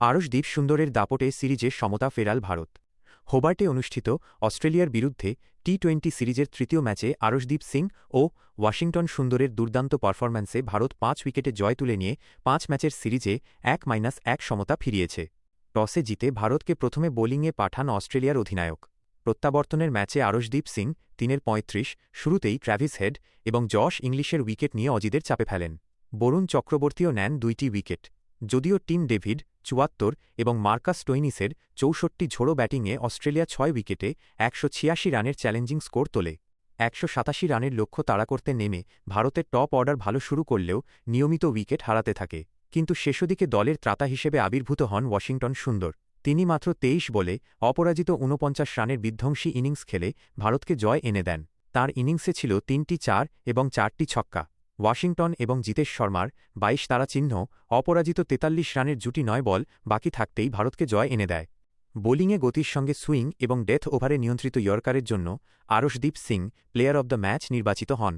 আরশদীপ সুন্দরের দাপটে সিরিজে সমতা ফেরাল ভারত। হোবার্টে অনুষ্ঠিত অস্ট্রেলিয়ার বিরুদ্ধে টি টোয়েন্টি সিরিজের তৃতীয় ম্যাচে আরশদীপ সিং ও ওয়াশিংটন সুন্দরের দুর্দান্ত পারফরম্যান্সে ভারত পাঁচ উইকেটে জয় তুলে নিয়ে পাঁচ ম্যাচের সিরিজে এক মাইনাস এক সমতা ফিরিয়েছে। টসে জিতে ভারতকে প্রথমে বোলিংয়ে পাঠান অস্ট্রেলিয়ার অধিনায়ক। প্রত্যাবর্তনের ম্যাচে আরশদীপ সিং তিনের পঁয়ত্রিশ, শুরুতেই ট্র্যাভিস হেড এবং জশ ইংলিশের উইকেট নিয়ে অজিদের চাপে ফেলেন। বরুণ চক্রবর্তীও নেন দুইটি উইকেট। যদিও টিম ডেভিড চুয়াত্তর এবং মার্কাস টোইনিসের চৌষট্টি ঝোড়ো ব্যাটিংয়ে অস্ট্রেলিয়া ছয় উইকেটে একশো ছিয়াশি রানের চ্যালেঞ্জিং স্কোর তোলে। একশো সাতাশি রানের লক্ষ্য তাড়া করতে নেমে ভারতের টপ অর্ডার ভালো শুরু করলেও নিয়মিত উইকেট হারাতে থাকে। কিন্তু শেষদিকে দলের ত্রাতা হিসেবে আবির্ভূত হন ওয়াশিংটন সুন্দর। তিনি মাত্র তেইশ বলে অপরাজিত ঊনপঞ্চাশ রানের বিধ্বংসী ইনিংস খেলে ভারতকে জয় এনে দেন। তার ইনিংসে ছিল তিনটি চার এবং চারটি ছক্কা। ওয়াশিংটন এবং জিতেশ শর্মার বাইশ তারা চিহ্ন, অপরাজিত তেতাল্লিশ রানের জুটি নয় বল বাকি থাকতেই ভারতকে জয় এনে দেয়। বোলিংয়ে গতির সঙ্গে সুইং এবং ডেথ ওভারে নিয়ন্ত্রিত ইয়র্কারের জন্য Arshdeep Singh, player of the match নির্বাচিত হন।